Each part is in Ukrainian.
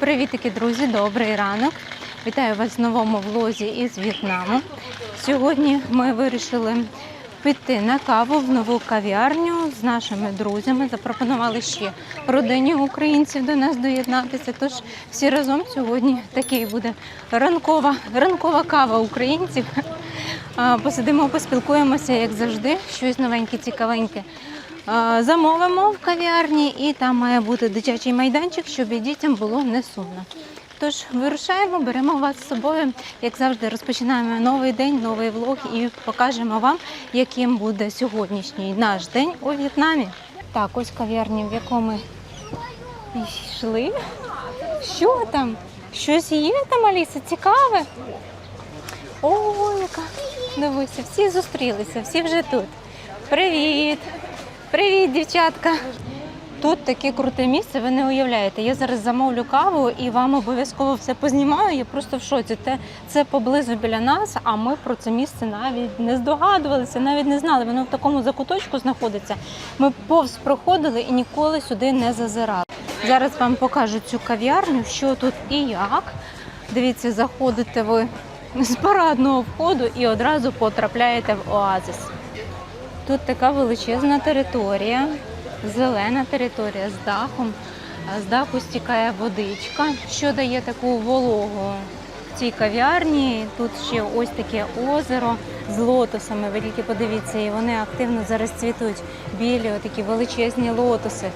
Привітики, друзі! Добрий ранок! Вітаю вас в новому влозі із В'єтнаму. Сьогодні ми вирішили піти на каву в нову кав'ярню з нашими друзями. Запропонували ще родині українців до нас доєднатися. Тож всі разом сьогодні такий буде ранкова, ранкова кава українців. Посидимо, поспілкуємося, як завжди, щось новеньке, цікавеньке. Замовимо в кав'ярні, і там має бути дитячий майданчик, щоб і дітям було не сумно. Тож вирушаємо, беремо вас з собою. Як завжди, розпочинаємо новий день, новий влог і покажемо вам, яким буде сьогоднішній наш день у В'єтнамі. Так, ось кав'ярня, в яку ми йшли. Що там? Щось є там, Аліса? Цікаве? О, яка. Дивися, всі зустрілися, всі вже тут. Привіт! Привіт, дівчатка! Тут таке круте місце, ви не уявляєте. Я зараз замовлю каву і вам обов'язково все познімаю. Я просто в шоці. Те це поблизу біля нас, а ми про це місце навіть не здогадувалися, навіть не знали. Воно в такому закуточку знаходиться. Ми повз проходили і ніколи сюди не зазирали. Зараз вам покажу цю кав'ярню, що тут і як. Дивіться, заходите ви з парадного входу і одразу потрапляєте в оазис. Тут така величезна територія, зелена територія з дахом. З даху стікає водичка, що дає таку вологу в цій кав'ярні. Тут ще ось таке озеро з лотосами. Ви тільки подивіться, і вони активно зараз цвітуть. Білі, такі величезні лотоси.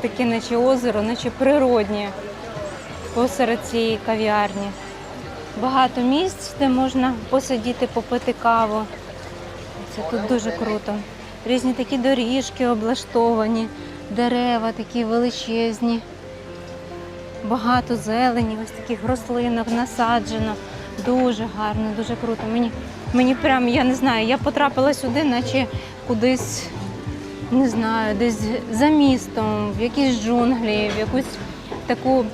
Таке, наче озеро, наче природнє посеред цієї кав'ярні. Багато місць, де можна посидіти, попити каву. Це тут дуже круто. Різні такі доріжки облаштовані, дерева такі величезні, багато зелені, ось таких рослинок насаджено. Дуже гарно, дуже круто. Мені, мені прям, я не знаю, я потрапила сюди, наче кудись, не знаю, десь за містом, в якісь джунглі, в якусь таку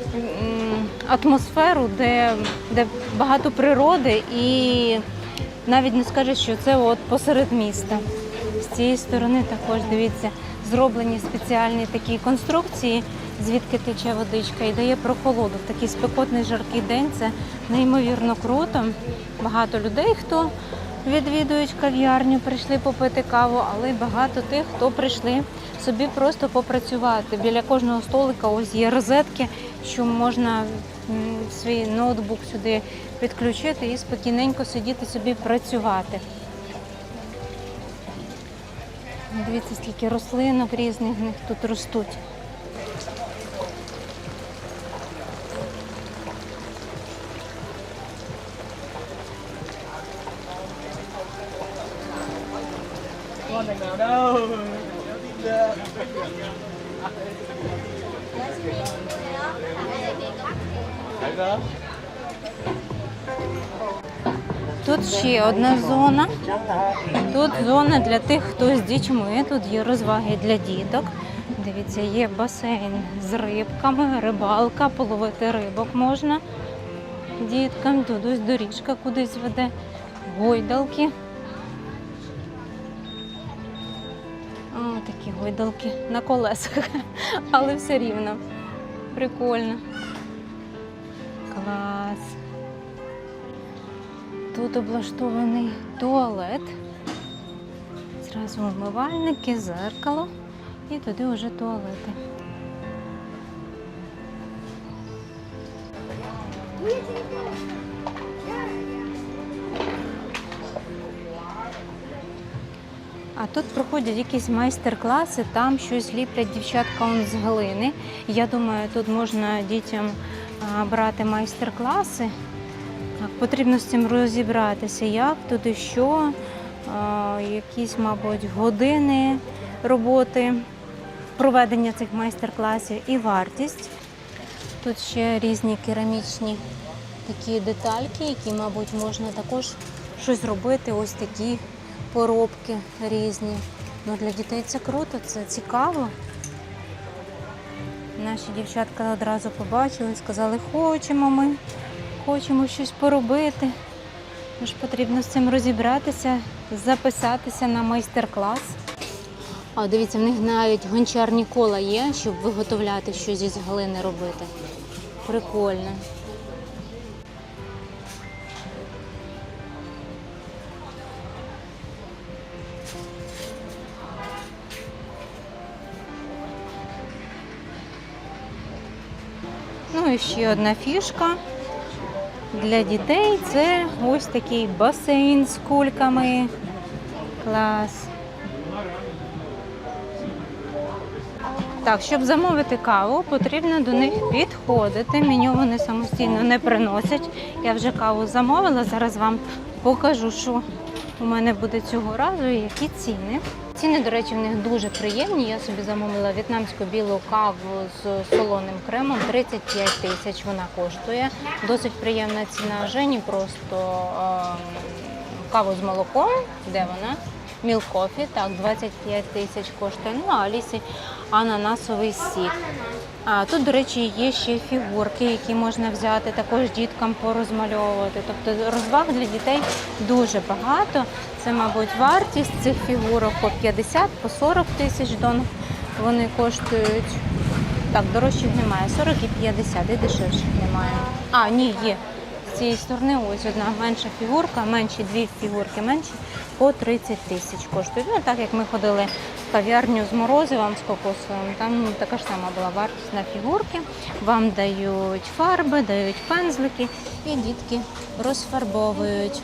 атмосферу, де, де багато природи і навіть не скажеш, що це от посеред міста. З цієї сторони також дивіться, зроблені спеціальні такі конструкції, звідки тече водичка і дає прохолоду. В такий спекотний жаркий день це неймовірно круто. Багато людей, хто відвідують кав'ярню, прийшли попити каву, але й багато тих, хто прийшли собі просто попрацювати. Біля кожного столика ось є розетки, що можна свій ноутбук сюди підключити і спокійненько сидіти собі працювати. Дивіться, скільки рослинок різних в них тут ростуть. Тут ще одна зона. Тут зона для тих, хто з дітьми. Тут є розваги для діток. Дивіться, є басейн з рибками, рибалка, половити рибок можна діткам. Тут ось доріжка кудись веде, гойдалки. Такі гойдалки на колесах, але все рівно. Прикольно. Клас. Тут облаштований туалет. Зразу вмивальники, зеркало і туди вже туалети. А тут проходять якісь майстер-класи, там щось ліплять дівчатка з глини. Я думаю, тут можна дітям брати майстер-класи. Потрібно з цим розібратися, як тут і що, якісь, мабуть, години роботи, проведення цих майстер-класів і вартість. Тут ще різні керамічні такі детальки, які, мабуть, можна також щось робити. Ось такі поробки різні. Ну, для дітей це круто, це цікаво. Наші дівчатка одразу побачили, сказали, хочемо ми, хочемо щось поробити. Тож потрібно з цим розібратися, записатися на майстер-клас. А дивіться, в них навіть гончарні кола є, щоб виготовляти щось із глини робити. Прикольно. Ну і ще одна фішка для дітей це ось такий басейн з кульками. Клас. Так, щоб замовити каву, потрібно до них підходити. Меню вони самостійно не приносять. Я вже каву замовила. Зараз вам покажу, що у мене буде цього разу і які ціни. Ціни, до речі, в них дуже приємні. Я собі замовила в'єтнамську білу каву з солоним кремом. 35 тисяч вона коштує. Досить приємна ціна. Жені просто е, каву з молоком. Де вона? Мілкофі, так, 25 тисяч коштує. Ну, а Алісі ананасовий сік. А тут, до речі, є ще фігурки, які можна взяти, також діткам порозмальовувати. Тобто розваг для дітей дуже багато. Це, мабуть, вартість цих фігурок по 50, по 40 тисяч дон. Вони коштують. Так, дорожчих немає, 40 і 50, і дешевших немає. А, ні, є. Цієї сторони ось одна менша фігурка, менші дві фігурки менші по 30 тисяч коштують. Ну, так як ми ходили в кав'ярню з морозивом, з кокосовим, там така ж сама була вартість на фігурки. Вам дають фарби, дають пензлики і дітки розфарбовують.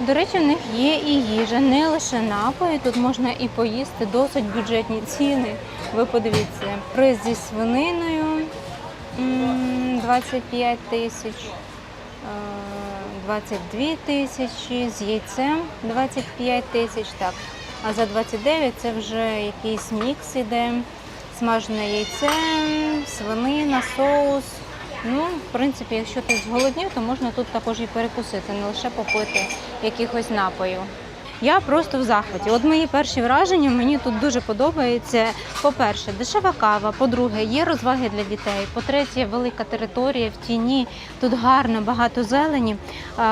До речі, в них є і їжа, не лише напої. Тут можна і поїсти досить бюджетні ціни. Ви подивіться, приз зі свининою 25 тисяч, е, 22 тисячі, з яйцем 25 тисяч. Так. А за 29 це вже якийсь мікс іде. Смажене яйце, свинина, соус. Ну, в принципі, якщо ти зголоднів, то можна тут також і перекусити, не лише попити якихось напоїв. Я просто в захваті. От мої перші враження мені тут дуже подобається. По-перше, дешева кава. По-друге, є розваги для дітей. По-третє, велика територія в тіні. Тут гарно, багато зелені.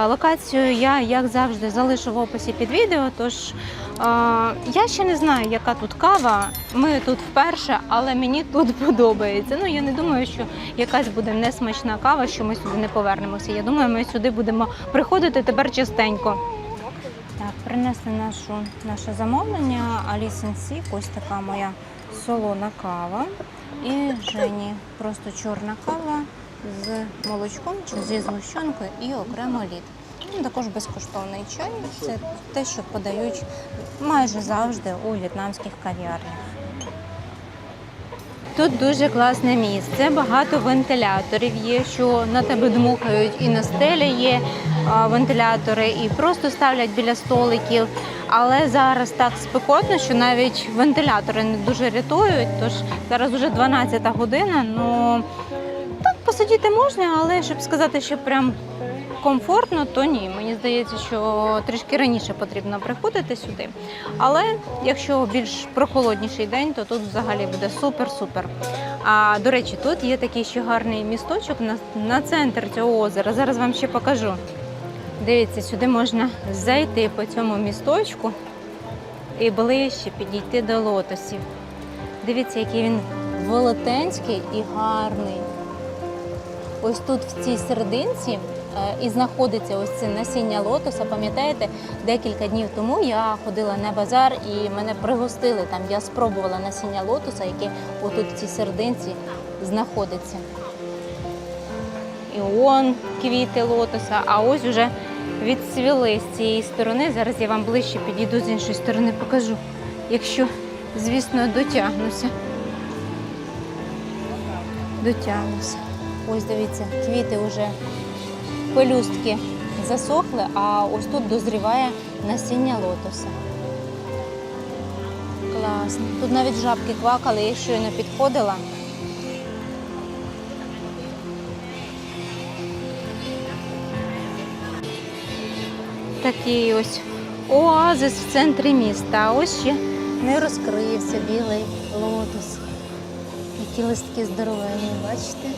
Локацію я, як завжди, залишу в описі під відео. Тож я ще не знаю, яка тут кава. Ми тут вперше, але мені тут подобається. Ну я не думаю, що якась буде несмачна кава, що ми сюди не повернемося. Я думаю, ми сюди будемо приходити тепер частенько. Так, принесли нашу, наше замовлення Алісен Сік, ось така моя солона кава. І Жені просто чорна кава з молочком чи зі згущенкою і окремо лід. Ну, Також безкоштовний чай. Це те, що подають майже завжди у в'єтнамських кав'ярнях. Тут дуже класне місце, багато вентиляторів є, що на тебе дмухають, і на стелі є вентилятори, і просто ставлять біля столиків. Але зараз так спекотно, що навіть вентилятори не дуже рятують. Тож зараз вже 12 година. Ну так посидіти можна, але щоб сказати, що прям комфортно, то ні. Мені здається, що трішки раніше потрібно приходити сюди. Але якщо більш прохолодніший день, то тут взагалі буде супер-супер. А до речі, тут є такий ще гарний місточок на, на центр цього озера. Зараз вам ще покажу. Дивіться, сюди можна зайти по цьому місточку і ближче підійти до лотосів. Дивіться, який він велетенський і гарний. Ось тут в цій серединці і знаходиться ось це насіння лотоса. Пам'ятаєте, декілька днів тому я ходила на базар і мене пригостили там. Я спробувала насіння лотоса, яке отут в цій серединці знаходиться. І он квіти лотоса, а ось уже відцвіли з цієї сторони. Зараз я вам ближче підійду з іншої сторони, покажу, якщо, звісно, дотягнуся. Дотягнуся. Ось дивіться, квіти вже пелюстки засохли, а ось тут дозріває насіння лотоса. Класно. Тут навіть жабки квакали, я щойно підходила. Такий ось оазис в центрі міста. Ось ще не розкрився білий лотос. Які листки здоровенні, бачите?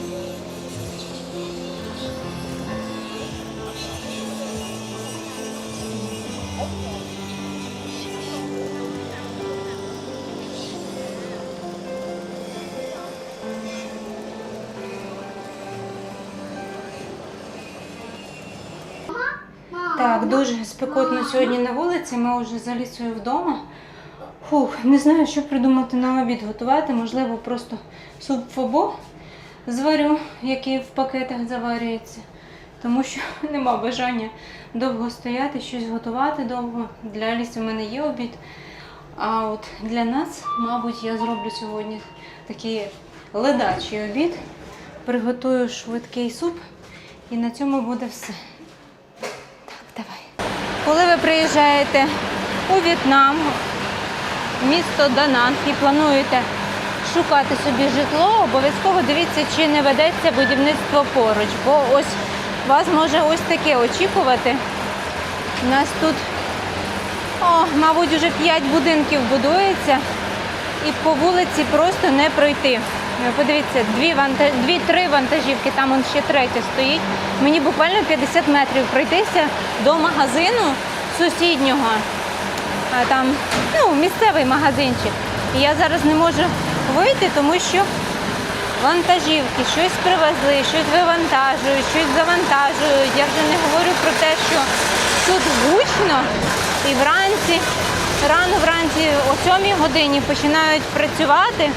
Так, дуже спекотно сьогодні на вулиці, ми вже за лісою вдома. Фух, Не знаю, що придумати на обід готувати. Можливо, просто суп фобо зварю, який в пакетах заварюється. Тому що нема бажання довго стояти, щось готувати довго. Для лісу в мене є обід. А от для нас, мабуть, я зроблю сьогодні такий ледачий обід. Приготую швидкий суп, і на цьому буде все. Так, давай. Коли ви приїжджаєте у В'єтнам, місто Дананг і плануєте шукати собі житло, обов'язково дивіться, чи не ведеться будівництво поруч, бо ось вас може ось таке очікувати. У нас тут, о, мабуть, вже 5 будинків будується, і по вулиці просто не пройти. Подивіться, дві ванта... дві-три вантажівки, там он ще третя стоїть. Мені буквально 50 метрів пройтися до магазину сусіднього. Там ну, місцевий магазинчик. І я зараз не можу вийти, тому що вантажівки щось привезли, щось вивантажують, щось завантажують. Я вже не говорю про те, що тут гучно і вранці, рано вранці о 7 годині починають працювати.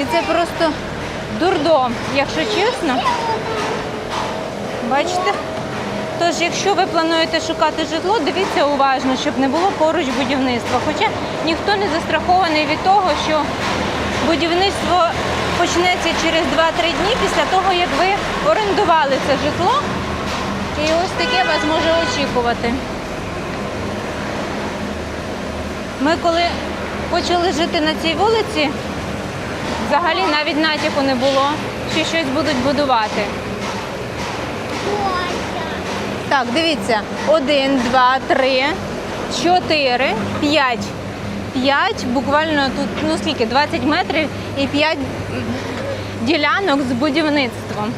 І це просто дурдом, якщо чесно. Бачите? Тож, якщо ви плануєте шукати житло, дивіться уважно, щоб не було поруч будівництва. Хоча ніхто не застрахований від того, що будівництво почнеться через 2-3 дні після того, як ви орендували це житло. І ось таке вас може очікувати. Ми коли почали жити на цій вулиці, взагалі навіть натяку не було, що щось будуть будувати. Так, дивіться. Один, два, три, чотири, п'ять. П'ять, буквально тут, ну скільки, 20 метрів і п'ять ділянок з будівництвом.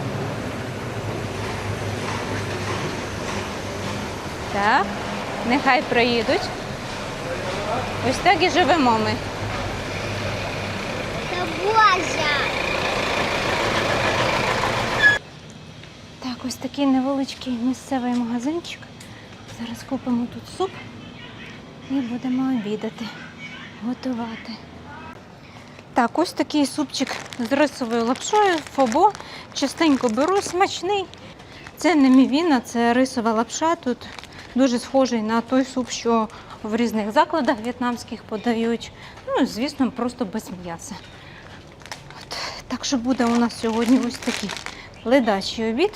Так, нехай проїдуть. Ось так і живемо ми. Та Боже! Так, ось такий невеличкий місцевий магазинчик. Зараз купимо тут суп і будемо обідати, готувати. Так, ось такий супчик з рисовою лапшою, фобо. Частенько беру, смачний. Це не мівіна, це рисова лапша. Тут дуже схожий на той суп, що в різних закладах в'єтнамських подають. Ну, звісно, просто без м'яса. От. Так що буде у нас сьогодні ось такий ледачий обід.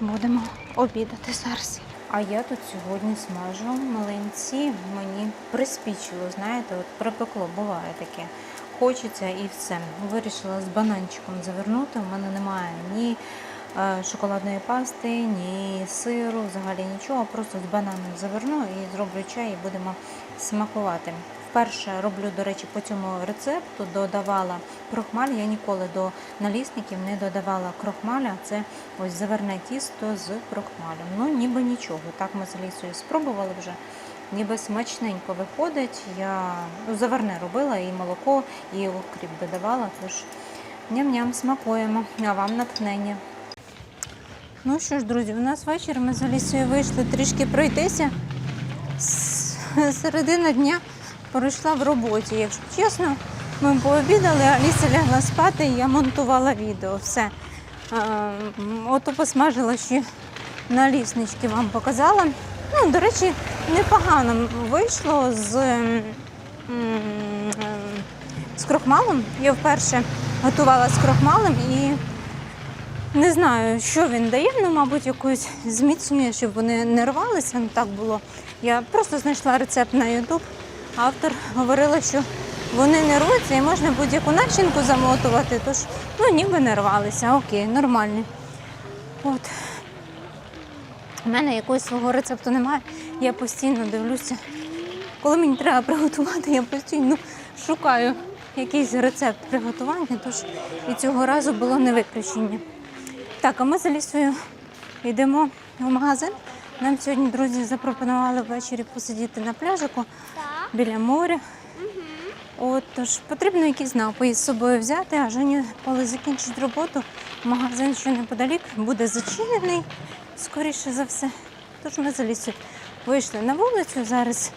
Будемо обідати зараз. А я тут сьогодні смажу млинці. Мені приспічило, знаєте, от припекло, буває таке. Хочеться і все. Вирішила з бананчиком завернути. У мене немає ні е, шоколадної пасти, ні сиру, взагалі нічого. Просто з бананом заверну і зроблю чай і будемо смакувати. Вперше роблю, до речі, по цьому рецепту додавала крохмаль. Я ніколи до налісників не додавала крохмаля. Це ось заверне тісто з крохмалем. Ну, ніби нічого. Так ми з лісою спробували вже. Ніби смачненько виходить. Я ну, заверне робила і молоко, і окріп додавала. Тож ням-ням смакуємо. А вам натхнення. Ну що ж, друзі, у нас вечір. Ми з Алісою вийшли трішки пройтися. Середина дня пройшла в роботі. Якщо чесно, ми пообідали, Аліса лягла спати, і я монтувала відео. Все. Ото посмажила ще наліснички вам показала. Ну, до речі, непогано вийшло з, з крохмалом. Я вперше готувала з крохмалем і не знаю, що він дає, ну, мабуть, якусь зміцнює, щоб вони не рвалися. Ну, так було. Я просто знайшла рецепт на YouTube. Автор говорила, що вони не рвуться і можна будь-яку начинку замотувати, тож ну, ніби не рвалися. Окей, нормальні. От. У мене якогось свого рецепту немає. Я постійно дивлюся. Коли мені треба приготувати, я постійно шукаю якийсь рецепт приготування, тож і цього разу було не виключення. Так, а ми з Алісою йдемо в магазин. Нам сьогодні друзі запропонували ввечері посидіти на пляжику біля моря. От, тож потрібно якісь напої з собою взяти, а Женя, коли закінчить роботу, магазин, що неподалік, буде зачинений, скоріше за все. Тож ми з Алісою вийшли на вулицю. Зараз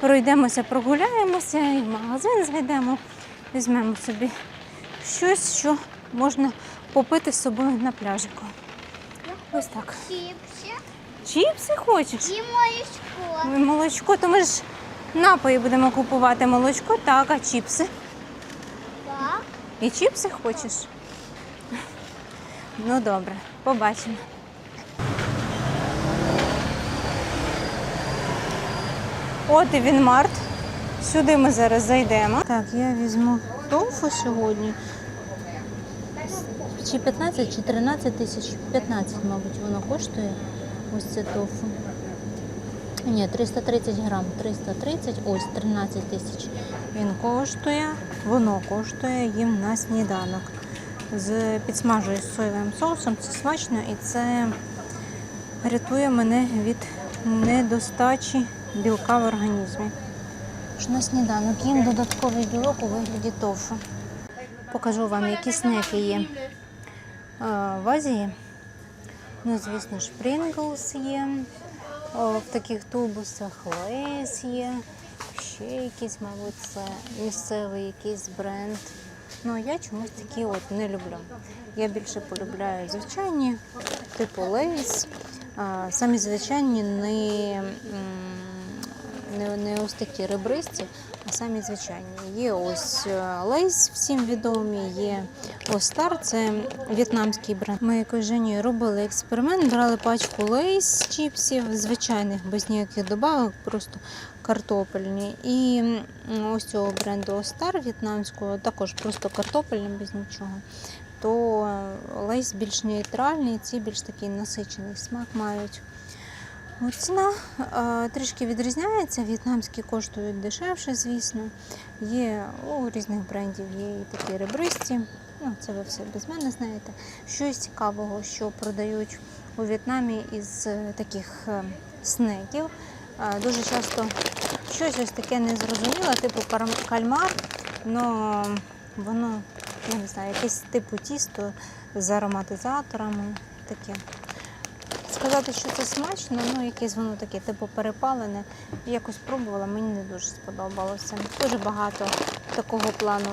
пройдемося, прогуляємося і в магазин зайдемо, візьмемо собі щось, що можна попити з собою на пляжику. Ось так. Чипсы Чіпси хочеш? и молочко. Ой, Молочко, то ми ж напої будемо купувати молочко, так, а чіпси? Да. І чіпси хочеш? Ну добре, побачимо. От і він март. Сюди ми зараз зайдемо. Так, я візьму тофу сьогодні. Чи 15, чи 13 тисяч? 15, мабуть, воно коштує. Ось це тофу. Ні, 330 грам, 330, ось 13 тисяч. Він коштує, воно коштує їм на сніданок. З підсмажую з соєвим соусом. Це смачно і це рятує мене від недостачі білка в організмі. Ж на сніданок їм додатковий білок у вигляді тофу. Покажу вам, які снеки є е, в Азії. Ну, звісно ж, є. В таких тубусах Лейс є. Ще якийсь, мабуть, це місцевий якийсь бренд. Ну, я чомусь такі от не люблю. Я більше полюбляю звичайні, типу Лейс. Самі звичайні не, не, не ось такі ребристі, а самі звичайні. Є ось е, Лейс, всім відомі, є Остар, це в'єтнамський бренд. Ми якось з робили експеримент, брали пачку Лейс чіпсів, звичайних, без ніяких добавок, просто картопельні. І ось цього бренду Остар в'єтнамського, також просто картопельні, без нічого. То е, Лейс більш нейтральний, ці більш такий насичений смак мають. Ціна е, трішки відрізняється. В'єтнамські коштують дешевше, звісно. Є у різних брендів, є і такі ребристі. Ну, це ви все без мене знаєте. Щось цікавого, що продають у В'єтнамі із е, таких е, снеків. Дуже часто щось ось таке незрозуміле, типу кальмар, але воно, я не знаю, якесь типу тісто з ароматизаторами. Таке. Сказати, що це смачно, ну якесь воно таке, типу перепалене. Якось пробувала, мені не дуже сподобалося. Дуже багато такого плану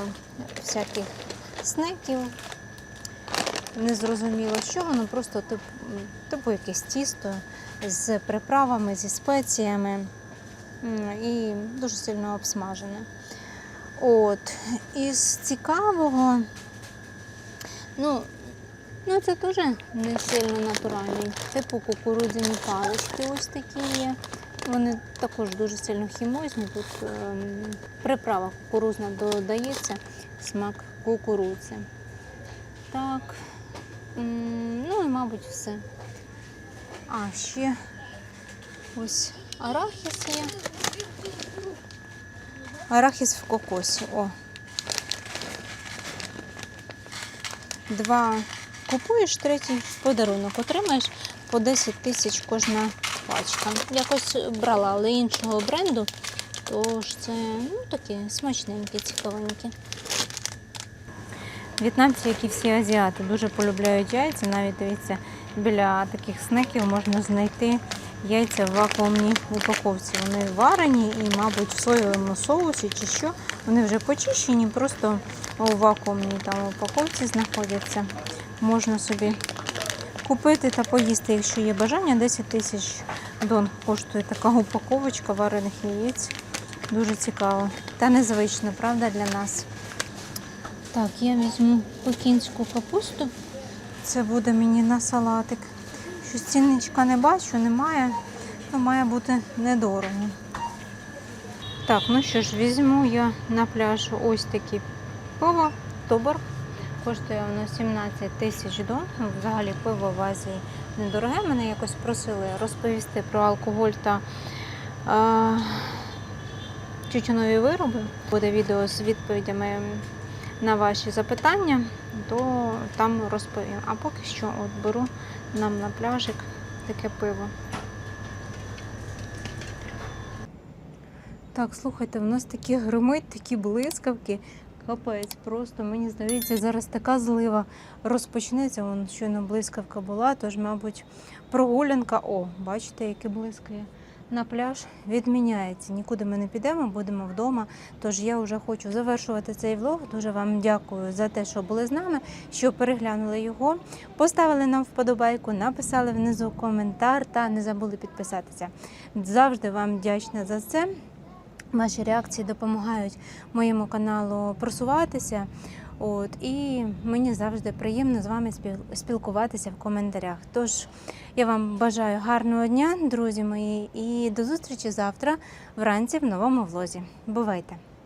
всяких снеків. Незрозуміло, що воно просто типу, типу якесь тісто з приправами, зі спеціями і дуже сильно обсмажене. От, із цікавого, ну, Ну, це теж не сильно натуральний. Типу кукурудзяні палички ось такі є. Вони також дуже сильно хімозні. Тут ем, приправа кукурузна додається, смак кукурудзи. Так. Ну і, мабуть, все. А, ще ось арахіс є. Арахіс в кокосі. О. Два купуєш, третій подарунок отримаєш по 10 тисяч кожна пачка. Якось брала, але іншого бренду, тож це ну, такі смачненькі, цікавенькі. В'єтнамці, як і всі азіати, дуже полюбляють яйця. Навіть дивіться, біля таких снеків можна знайти яйця в вакуумній упаковці. Вони варені і, мабуть, в соєвому соусі чи що. Вони вже почищені, просто у вакуумній там упаковці знаходяться. Можна собі купити та поїсти, якщо є бажання. 10 тисяч дон коштує така упаковочка варених яєць. Дуже цікаво. Та незвично, правда, для нас. Так, я візьму пекінську капусту. Це буде мені на салатик. Щось цінничка не бачу, немає. Ну, має бути недорого. Так, ну що ж, візьму я на пляж ось такі пиво, тобор. Коштує воно 17 тисяч дон. Ну, Взагалі пиво в Азії недороге. Мене якось просили розповісти про алкоголь та е, тютюнові вироби. Буде відео з відповідями на ваші запитання, то там розповім. А поки що от беру нам на пляжик таке пиво. Так, слухайте, в нас такі гримить, такі блискавки. Капець, просто мені здається, зараз така злива розпочнеться. Вон щойно блискавка була, тож, мабуть, прогулянка. О, бачите, яке блискає. На пляж відміняється. Нікуди ми не підемо, будемо вдома. Тож я вже хочу завершувати цей влог. Дуже вам дякую за те, що були з нами, що переглянули його, поставили нам вподобайку, написали внизу коментар та не забули підписатися. Завжди вам вдячна за це. Ваші реакції допомагають моєму каналу просуватися. От, і мені завжди приємно з вами спіл- спілкуватися в коментарях. Тож я вам бажаю гарного дня, друзі мої, і до зустрічі завтра вранці в новому влозі. Бувайте!